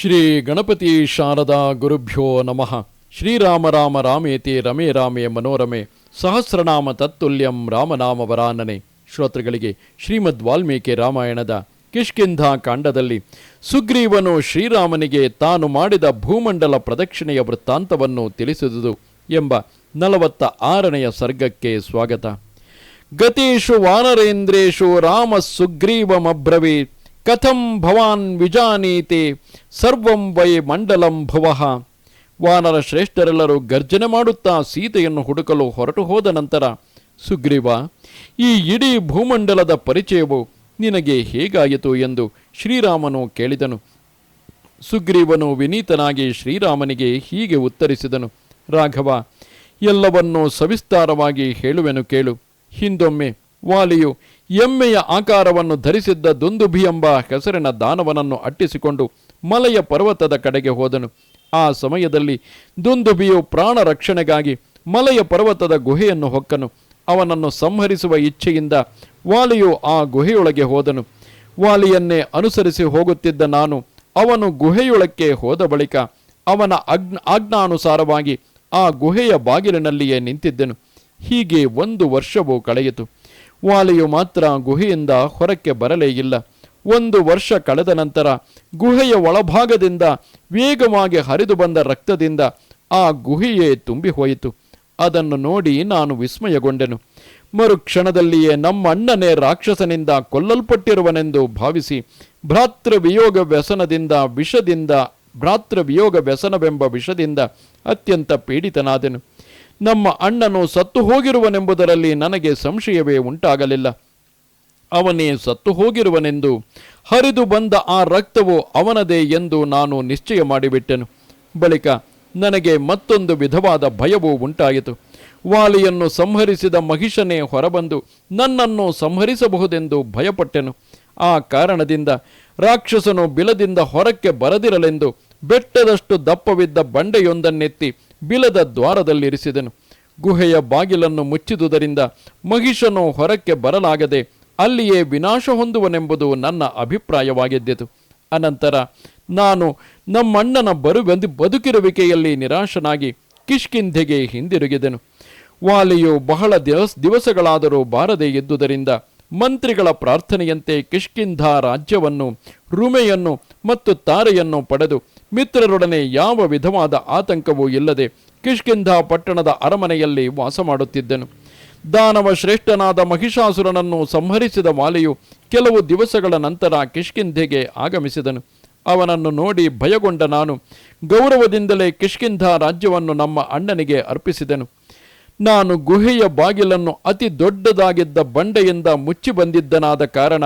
ಶ್ರೀ ಗಣಪತಿ ಶಾರದಾ ಗುರುಭ್ಯೋ ನಮಃ. ಶ್ರೀರಾಮ ರಾಮ ರಾಮೇತಿ ರಮೇ ರಾಮೇ ಮನೋರಮೆ. ಸಹಸ್ರನಾಮ ತತ್ತುಲ್ಯಂ ರಾಮನಾಮ ವರಾನನೆ. ಶ್ರೋತೃಗಳಿಗೆ ಶ್ರೀಮದ್ ವಾಲ್ಮೀಕಿ ರಾಮಾಯಣದ ಕಿಷ್ಕಿಂಧ ಕಾಂಡದಲ್ಲಿ ಸುಗ್ರೀವನು ಶ್ರೀರಾಮನಿಗೆ ತಾನು ಮಾಡಿದ ಭೂಮಂಡಲ ಪ್ರದಕ್ಷಿಣೆಯ ವೃತ್ತಾಂತವನ್ನು ತಿಳಿಸಿದುದು ಎಂಬ ನಲವತ್ತ ಆರನೆಯ ಸರ್ಗಕ್ಕೆ ಸ್ವಾಗತ. ಗತೀಶು ವಾನರೇಂದ್ರೇಶು ರಾಮ ಸುಗ್ರೀವಮಬ್ರವೀತ್. ಕಥಂ ಭವಾನ್ ವಿಜಾನೀತೆ ಸರ್ವಂ ವೈ ಮಂಡಲಂ ಭವಃ ವಾನರ ಶ್ರೇಷ್ಠರೆಲ್ಲರೂ ಗರ್ಜನೆ ಮಾಡುತ್ತಾ ಸೀತೆಯನ್ನು ಹುಡುಕಲು ಹೊರಟು ಹೋದ ನಂತರ, ಸುಗ್ರೀವ, ಈ ಇಡೀ ಭೂಮಂಡಲದ ಪರಿಚಯವು ನಿನಗೆ ಹೇಗಾಯಿತು? ಎಂದು ಶ್ರೀರಾಮನು ಕೇಳಿದನು. ಸುಗ್ರೀವನು ವಿನೀತನಾಗಿ ಶ್ರೀರಾಮನಿಗೆ ಹೀಗೆ ಉತ್ತರಿಸಿದನು. ರಾಘವ, ಎಲ್ಲವನ್ನೂ ಸವಿಸ್ತಾರವಾಗಿ ಹೇಳುವೆನು ಕೇಳು. ಹಿಂದೊಮ್ಮೆ ವಾಲಿಯು ಎಮ್ಮೆಯ ಆಕಾರವನ್ನು ಧರಿಸಿದ್ದ ದುಂದುಭಿ ಎಂಬ ಹೆಸರಿನ ದಾನವನನ್ನು ಅಟ್ಟಿಸಿಕೊಂಡು ಮಲೆಯ ಪರ್ವತದ ಕಡೆಗೆ ಹೋದನು. ಆ ಸಮಯದಲ್ಲಿ ದುಂದುಭಿಯು ಪ್ರಾಣ ರಕ್ಷಣೆಗಾಗಿ ಮಲೆಯ ಪರ್ವತದ ಗುಹೆಯನ್ನು ಹೊಕ್ಕನು. ಅವನನ್ನು ಸಂಹರಿಸುವ ಇಚ್ಛೆಯಿಂದ ವಾಲಿಯು ಆ ಗುಹೆಯೊಳಗೆ ಹೋದನು. ವಾಲಿಯನ್ನೇ ಅನುಸರಿಸಿ ಹೋಗುತ್ತಿದ್ದ ನಾನು ಅವನು ಗುಹೆಯೊಳಕ್ಕೆ ಹೋದ ಬಳಿಕ ಅವನ ಅಗ್ನ ಆಜ್ಞಾನುಸಾರವಾಗಿ ಆ ಗುಹೆಯ ಬಾಗಿಲಿನಲ್ಲಿಯೇ ನಿಂತಿದ್ದೆನು. ಹೀಗೆ ಒಂದು ವರ್ಷವೂ ಕಳೆಯಿತು. ವಾಲಿಯು ಮಾತ್ರ ಗುಹೆಯಿಂದ ಹೊರಕ್ಕೆ ಬರಲೇ ಇಲ್ಲ. ಒಂದು ವರ್ಷ ಕಳೆದ ನಂತರ ಗುಹೆಯ ಒಳಭಾಗದಿಂದ ವೇಗವಾಗಿ ಹರಿದು ಬಂದ ರಕ್ತದಿಂದ ಆ ಗುಹೆಯೇ ತುಂಬಿ ಹೋಯಿತು. ಅದನ್ನು ನೋಡಿ ನಾನು ವಿಸ್ಮಯಗೊಂಡೆನು. ಮರುಕ್ಷಣದಲ್ಲಿಯೇ ನಮ್ಮ ಅಣ್ಣನೇ ರಾಕ್ಷಸನಿಂದ ಕೊಲ್ಲಲ್ಪಟ್ಟಿರುವನೆಂದು ಭಾವಿಸಿ ಭ್ರಾತೃವಿಯೋಗ ವ್ಯಸನದಿಂದ ವಿಷದಿಂದ ಭ್ರಾತೃವಿಯೋಗ ವ್ಯಸನವೆಂಬ ವಿಷದಿಂದ ಅತ್ಯಂತ ಪೀಡಿತನಾದೆನು. ನಮ್ಮ ಅಣ್ಣನು ಸತ್ತು ಹೋಗಿರುವನೆಂಬುದರಲ್ಲಿ ನನಗೆ ಸಂಶಯವೇ ಉಂಟಾಗಲಿಲ್ಲ. ಅವನೇ ಸತ್ತು ಹೋಗಿರುವನೆಂದು ಹರಿದು ಬಂದ ಆ ರಕ್ತವು ಅವನದೇ ಎಂದು ನಾನು ನಿಶ್ಚಯ ಮಾಡಿಬಿಟ್ಟೆನು. ಬಳಿಕ ನನಗೆ ಮತ್ತೊಂದು ವಿಧವಾದ ಭಯವೂ ಉಂಟಾಯಿತು. ವಾಲಿಯನ್ನು ಸಂಹರಿಸಿದ ಮಹಿಷನೇ ಹೊರಬಂದು ನನ್ನನ್ನು ಸಂಹರಿಸಬಹುದೆಂದು ಭಯಪಟ್ಟೆನು. ಆ ಕಾರಣದಿಂದ ರಾಕ್ಷಸನು ಬಿಲದಿಂದ ಹೊರಕ್ಕೆ ಬರದಿರಲೆಂದು ಬೆಟ್ಟದಷ್ಟು ದಪ್ಪವಿದ್ದ ಬಂಡೆಯೊಂದನ್ನೆತ್ತಿ ಬಿಲದ ದ್ವಾರದಲ್ಲಿರಿಸಿದನು. ಗುಹೆಯ ಬಾಗಿಲನ್ನು ಮುಚ್ಚಿದುದರಿಂದ ಮಹಿಷನು ಹೊರಕ್ಕೆ ಬರಲಾಗದೆ ಅಲ್ಲಿಯೇ ವಿನಾಶ ಹೊಂದುವನೆಂಬುದು ನನ್ನ ಅಭಿಪ್ರಾಯವಾಗಿದ್ದಿತು ಅನಂತರ, ನಾನು ನಮ್ಮಣ್ಣನ ಬರು ಬಂದು ಬದುಕಿರುವಿಕೆಯಲ್ಲಿ ನಿರಾಶನಾಗಿ ಕಿಷ್ಕಿಂಧೆಗೆ ಹಿಂದಿರುಗಿದೆನು. ವಾಲಿಯು ಬಹಳ ದಿವಸ ದಿವಸಗಳಾದರೂ ಬಾರದೇ ಇದ್ದುದರಿಂದ ಮಂತ್ರಿಗಳ ಪ್ರಾರ್ಥನೆಯಂತೆ ಕಿಷ್ಕಿಂಧ ರಾಜ್ಯವನ್ನು, ರುಮೆಯನ್ನು ಮತ್ತು ತಾರೆಯನ್ನು ಪಡೆದು ಮಿತ್ರರೊಡನೆ ಯಾವ ವಿಧವಾದ ಆತಂಕವೂ ಇಲ್ಲದೆ ಕಿಷ್ಕಿಂಧ ಪಟ್ಟಣದ ಅರಮನೆಯಲ್ಲಿ ವಾಸ ಮಾಡುತ್ತಿದ್ದನು. ದಾನವ ಶ್ರೇಷ್ಠನಾದ ಮಹಿಷಾಸುರನನ್ನು ಸಂಹರಿಸಿದ ವಾಲಿಯು ಕೆಲವು ದಿವಸಗಳ ನಂತರ ಕಿಷ್ಕಿಂಧೆಗೆ ಆಗಮಿಸಿದನು. ಅವನನ್ನು ನೋಡಿ ಭಯಗೊಂಡ ನಾನು, ಗೌರವದಿಂದಲೇ ಕಿಷ್ಕಿಂಧ ರಾಜ್ಯವನ್ನು ನಮ್ಮ ಅಣ್ಣನಿಗೆ ಅರ್ಪಿಸಿದೆನು. ನಾನು ಗುಹೆಯ ಬಾಗಿಲನ್ನು ಅತಿ ದೊಡ್ಡದಾಗಿದ್ದ ಬಂಡೆಯಿಂದ ಮುಚ್ಚಿ ಬಂದಿದ್ದನಾದ ಕಾರಣ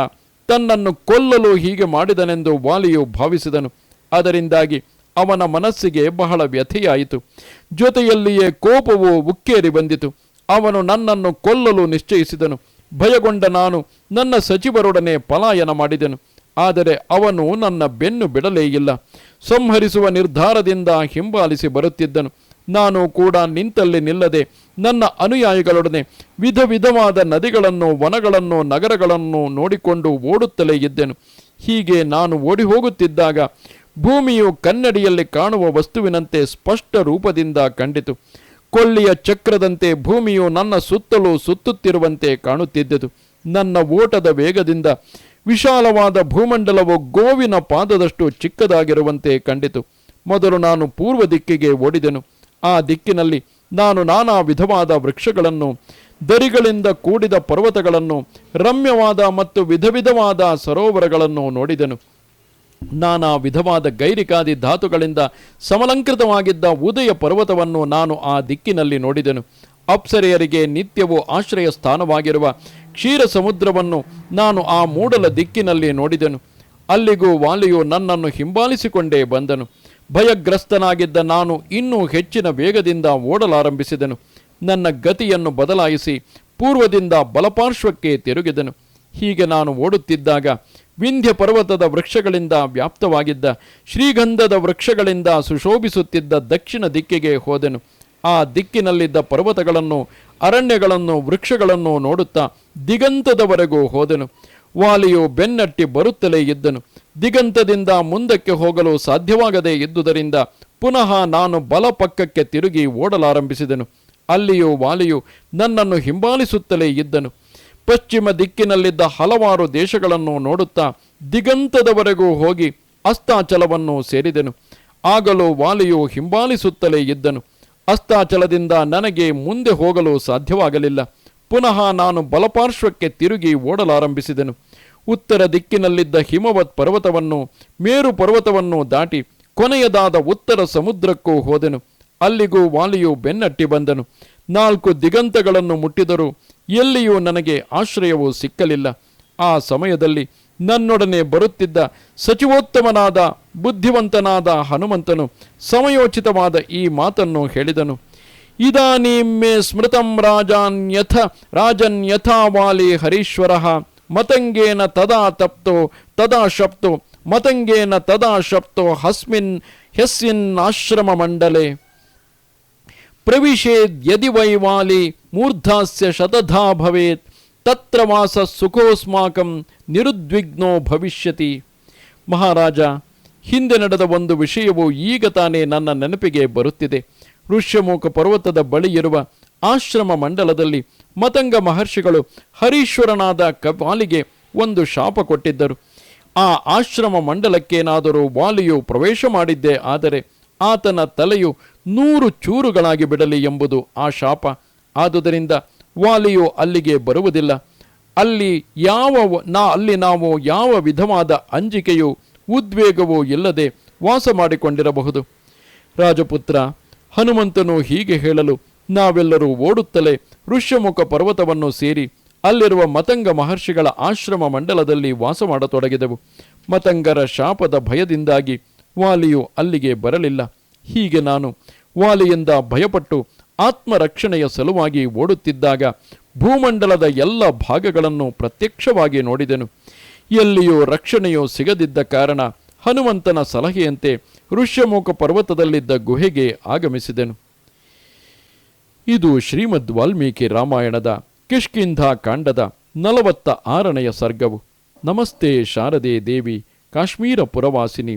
ತನ್ನನ್ನು ಕೊಲ್ಲಲು ಹೀಗೆ ಮಾಡಿದನೆಂದು ವಾಲಿಯು ಭಾವಿಸಿದನು. ಅದರಿಂದಾಗಿ ಅವನ ಮನಸ್ಸಿಗೆ ಬಹಳ ವ್ಯಥೆಯಾಯಿತು. ಜೊತೆಯಲ್ಲಿಯೇ ಕೋಪವು ಉಕ್ಕೇರಿ ಬಂದಿತು. ಅವನು ನನ್ನನ್ನು ಕೊಲ್ಲಲು ನಿಶ್ಚಯಿಸಿದನು. ಭಯಗೊಂಡ ನಾನು ನನ್ನ ಸಚಿವರೊಡನೆ ಪಲಾಯನ ಮಾಡಿದೆನು. ಆದರೆ ಅವನು ನನ್ನ ಬೆನ್ನು ಬಿಡಲೇ ಇಲ್ಲ. ಸಂಹರಿಸುವ ನಿರ್ಧಾರದಿಂದ ಹಿಂಬಾಲಿಸಿ ಬರುತ್ತಿದ್ದನು. ನಾನು ಕೂಡ ನಿಂತಲ್ಲಿ ನಿಲ್ಲದೆ ನನ್ನ ಅನುಯಾಯಿಗಳೊಡನೆ ವಿಧ ವಿಧವಾದ ನದಿಗಳನ್ನು, ವನಗಳನ್ನು, ನಗರಗಳನ್ನು ನೋಡಿಕೊಂಡು ಓಡುತ್ತಲೇ ಇದ್ದೆನು. ಹೀಗೆ ನಾನು ಓಡಿ ಹೋಗುತ್ತಿದ್ದಾಗ ಭೂಮಿಯು ಕನ್ನಡಿಯಲ್ಲಿ ಕಾಣುವ ವಸ್ತುವಿನಂತೆ ಸ್ಪಷ್ಟ ರೂಪದಿಂದ ಕಂಡಿತು. ಕೊಲ್ಲಿಯ ಚಕ್ರದಂತೆ ಭೂಮಿಯು ನನ್ನ ಸುತ್ತಲೂ ಸುತ್ತುತ್ತಿರುವಂತೆ ಕಾಣುತ್ತಿದ್ದದು. ನನ್ನ ಓಟದ ವೇಗದಿಂದ ವಿಶಾಲವಾದ ಭೂಮಂಡಲವು ಗೋವಿನ ಪಾದದಷ್ಟು ಚಿಕ್ಕದಾಗಿರುವಂತೆ ಕಂಡಿತು. ಮೊದಲು ನಾನು ಪೂರ್ವ ದಿಕ್ಕಿಗೆ ಓಡಿದೆನು. ಆ ದಿಕ್ಕಿನಲ್ಲಿ ನಾನು ನಾನಾ ವಿಧವಾದ ವೃಕ್ಷಗಳನ್ನು, ದರಿಗಳಿಂದ ಕೂಡಿದ ಪರ್ವತಗಳನ್ನು, ರಮ್ಯವಾದ ಮತ್ತು ವಿಧ ವಿಧವಾದ ಸರೋವರಗಳನ್ನು ನೋಡಿದೆನು. ನಾನಾ ವಿಧವಾದ ಗೈರಿಕಾದಿ ಧಾತುಗಳಿಂದ ಸಮಲಂಕೃತವಾಗಿದ್ದ ಉದಯ ಪರ್ವತವನ್ನು ನಾನು ಆ ದಿಕ್ಕಿನಲ್ಲಿ ನೋಡಿದೆನು. ಅಪ್ಸರೆಯರಿಗೆ ನಿತ್ಯವೂ ಆಶ್ರಯ ಸ್ಥಾನವಾಗಿರುವ ಕ್ಷೀರ ಸಮುದ್ರವನ್ನು ನಾನು ಆ ಮೂಡಲ ದಿಕ್ಕಿನಲ್ಲಿ ನೋಡಿದೆನು. ಅಲ್ಲಿಗೂ ವಾಲಿಯು ನನ್ನನ್ನು ಹಿಂಬಾಲಿಸಿಕೊಂಡೇ ಬಂದನು. ಭಯಗ್ರಸ್ತನಾಗಿದ್ದ ನಾನು ಇನ್ನೂ ಹೆಚ್ಚಿನ ವೇಗದಿಂದ ಓಡಲಾರಂಭಿಸಿದೆನು. ನನ್ನ ಗತಿಯನ್ನು ಬದಲಾಯಿಸಿ ಪೂರ್ವದಿಂದ ಬಲಪಾರ್ಶ್ವಕ್ಕೆ ತಿರುಗಿದನು. ಹೀಗೆ ನಾನು ಓಡುತ್ತಿದ್ದಾಗ ವಿಂಧ್ಯ ಪರ್ವತದ ವೃಕ್ಷಗಳಿಂದ ವ್ಯಾಪ್ತವಾಗಿದ್ದ, ಶ್ರೀಗಂಧದ ವೃಕ್ಷಗಳಿಂದ ಸುಶೋಭಿಸುತ್ತಿದ್ದ ದಕ್ಷಿಣ ದಿಕ್ಕಿಗೆ ಹೋದೆನು. ಆ ದಿಕ್ಕಿನಲ್ಲಿದ್ದ ಪರ್ವತಗಳನ್ನು, ಅರಣ್ಯಗಳನ್ನು, ವೃಕ್ಷಗಳನ್ನು ನೋಡುತ್ತಾ ದಿಗಂತದವರೆಗೂ ಹೋದನು. ವಾಲಿಯು ಬೆನ್ನಟ್ಟಿ ಬರುತ್ತಲೇ ಇದ್ದನು. ದಿಗಂತದಿಂದ ಮುಂದಕ್ಕೆ ಹೋಗಲು ಸಾಧ್ಯವಾಗದೇ ಇದ್ದುದರಿಂದ ಪುನಃ ನಾನು ಬಲಪಕ್ಕಕ್ಕೆ ತಿರುಗಿ ಓಡಲಾರಂಭಿಸಿದೆನು. ಅಲ್ಲಿಯೂ ವಾಲಿಯು ನನ್ನನ್ನು ಹಿಂಬಾಲಿಸುತ್ತಲೇ ಇದ್ದನು. ಪಶ್ಚಿಮ ದಿಕ್ಕಿನಲ್ಲಿದ್ದ ಹಲವಾರು ದೇಶಗಳನ್ನು ನೋಡುತ್ತಾ ದಿಗಂತದವರೆಗೂ ಹೋಗಿ ಅಸ್ತಾಚಲವನ್ನು ಸೇರಿದೆನು. ಆಗಲೂ ವಾಲಿಯು ಹಿಂಬಾಲಿಸುತ್ತಲೇ ಇದ್ದನು. ಅಸ್ತಾಚಲದಿಂದ ನನಗೆ ಮುಂದೆ ಹೋಗಲು ಸಾಧ್ಯವಾಗಲಿಲ್ಲ. ಪುನಃ ನಾನು ಬಲಪಾರ್ಶ್ವಕ್ಕೆ ತಿರುಗಿ ಓಡಲಾರಂಭಿಸಿದೆನು. ಉತ್ತರ ದಿಕ್ಕಿನಲ್ಲಿದ್ದ ಹಿಮವತ್ ಪರ್ವತವನ್ನು, ಮೇರು ಪರ್ವತವನ್ನು ದಾಟಿ ಕೊನೆಯದಾದ ಉತ್ತರ ಸಮುದ್ರಕ್ಕೂ ಹೋದೆನು. ಅಲ್ಲಿಗೂ ವಾಲಿಯು ಬೆನ್ನಟ್ಟಿ ಬಂದನು. ನಾಲ್ಕು ದಿಗಂತಗಳನ್ನು ಮುಟ್ಟಿದರೂ ಎಲ್ಲಿಯೂ ನನಗೆ ಆಶ್ರಯವು ಸಿಕ್ಕಲಿಲ್ಲ. ಆ ಸಮಯದಲ್ಲಿ ನನ್ನೊಡನೆ ಬರುತ್ತಿದ್ದ ಸಚಿವೋತ್ತಮನಾದ, ಬುದ್ಧಿವಂತನಾದ ಹನುಮಂತನು ಸಮಯೋಚಿತವಾದ ಈ ಮಾತನ್ನು ಹೇಳಿದನು. ಇದಾನೀಂ ಸ್ಮೃತಂ ರಾಜಾನ್ಯಥ ರಾಜನ್ಯಥಾ ವಾಲಿ ಹರೀಶ್ವರ, ಮತಂಗೇನ ತದಾ ತಪ್ತೋ, ತದಾ ಶಪ್ತೋ, ಮತಂಗೇನ ತದಾ ಶಪ್ತೋ, ಹಸ್ಮಿನ್ ಹೆಸ್ಸಿನ್ ಆಶ್ರಮ ಮಂಡಲೆ. ಪ್ರವಿಶೇದ್ಯದಿ ವೈವಾಲಿ ಮೂರ್ಧಾಸ್ಯ ಶತಧಾ ಭವೇತ್, ತತ್ರ ವಾಸ ಸುಖೋಸ್ಮಾಕಂ ನಿರುದ್ವಿಗ್ನೋ ಭವಿಷ್ಯತಿ. ಮಹಾರಾಜ, ಹಿಂದೆ ನಡೆದ ಒಂದು ವಿಷಯವು ಈಗ ತಾನೇ ನನ್ನ ನೆನಪಿಗೆ ಬರುತ್ತಿದೆ. ಋಷ್ಯಮುಖ ಪರ್ವತದ ಬಳಿ ಇರುವ ಆಶ್ರಮ ಮಂಡಲದಲ್ಲಿ ಮತಂಗ ಮಹರ್ಷಿಗಳು ಹರೀಶ್ವರನಾದ ಕವಾಲಿಗೆ ಒಂದು ಶಾಪ ಕೊಟ್ಟಿದ್ದರು. ಆ ಆಶ್ರಮ ಮಂಡಲಕ್ಕೇನಾದರೂ ವಾಲಿಯು ಪ್ರವೇಶ ಮಾಡಿದ್ದೆ ಆದರೆ ಆತನ ತಲೆಯು ನೂರು ಚೂರುಗಳಾಗಿ ಬಿಡಲಿ ಎಂಬುದು ಆ ಶಾಪ. ಆದುದರಿಂದ ವಾಲಿಯು ಅಲ್ಲಿಗೆ ಬರುವುದಿಲ್ಲ. ಅಲ್ಲಿ ಯಾವ ನಾ, ಅಲ್ಲಿ ನಾವು ಯಾವ ವಿಧವಾದ ಅಂಜಿಕೆಯೂ ಉದ್ವೇಗವೂ ಇಲ್ಲದೆ ವಾಸ ಮಾಡಿಕೊಂಡಿರಬಹುದು. ರಾಜಪುತ್ರ, ಹನುಮಂತನು ಹೀಗೆ ಹೇಳಲು ನಾವೆಲ್ಲರೂ ಓಡುತ್ತಲೇ ಋಷ್ಯಮುಖ ಪರ್ವತವನ್ನು ಸೇರಿ ಅಲ್ಲಿರುವ ಮತಂಗ ಮಹರ್ಷಿಗಳ ಆಶ್ರಮ ಮಂಡಲದಲ್ಲಿ ವಾಸ ಮಾಡತೊಡಗಿದೆವು. ಮತಂಗರ ಶಾಪದ ಭಯದಿಂದಾಗಿ ವಾಲಿಯು ಅಲ್ಲಿಗೆ ಬರಲಿಲ್ಲ. ಹೀಗೆ ನಾನು ವಾಲಿಯಿಂದ ಭಯಪಟ್ಟು ಆತ್ಮರಕ್ಷಣೆಯ ಸಲುವಾಗಿ ಓಡುತ್ತಿದ್ದಾಗ ಭೂಮಂಡಲದ ಎಲ್ಲ ಭಾಗಗಳನ್ನು ಪ್ರತ್ಯಕ್ಷವಾಗಿ ನೋಡಿದೆನು. ಎಲ್ಲಿಯೂ ರಕ್ಷಣೆಯೂ ಸಿಗದಿದ್ದ ಕಾರಣ ಹನುಮಂತನ ಸಲಹೆಯಂತೆ ಋಷ್ಯಮುಖ ಪರ್ವತದಲ್ಲಿದ್ದ ಗುಹೆಗೆ ಆಗಮಿಸಿದೆನು. ಇದು ಶ್ರೀಮದ್ ವಾಲ್ಮೀಕಿ ರಾಮಾಯಣದ ಕಿಷ್ಕಿಂಧ ಕಾಂಡದ ನಲವತ್ತ ಆರನೆಯ ಸರ್ಗವು. ನಮಸ್ತೆ ಶಾರದೆ ದೇವಿ, ಕಾಶ್ಮೀರ ಪುರವಾಸಿನಿ.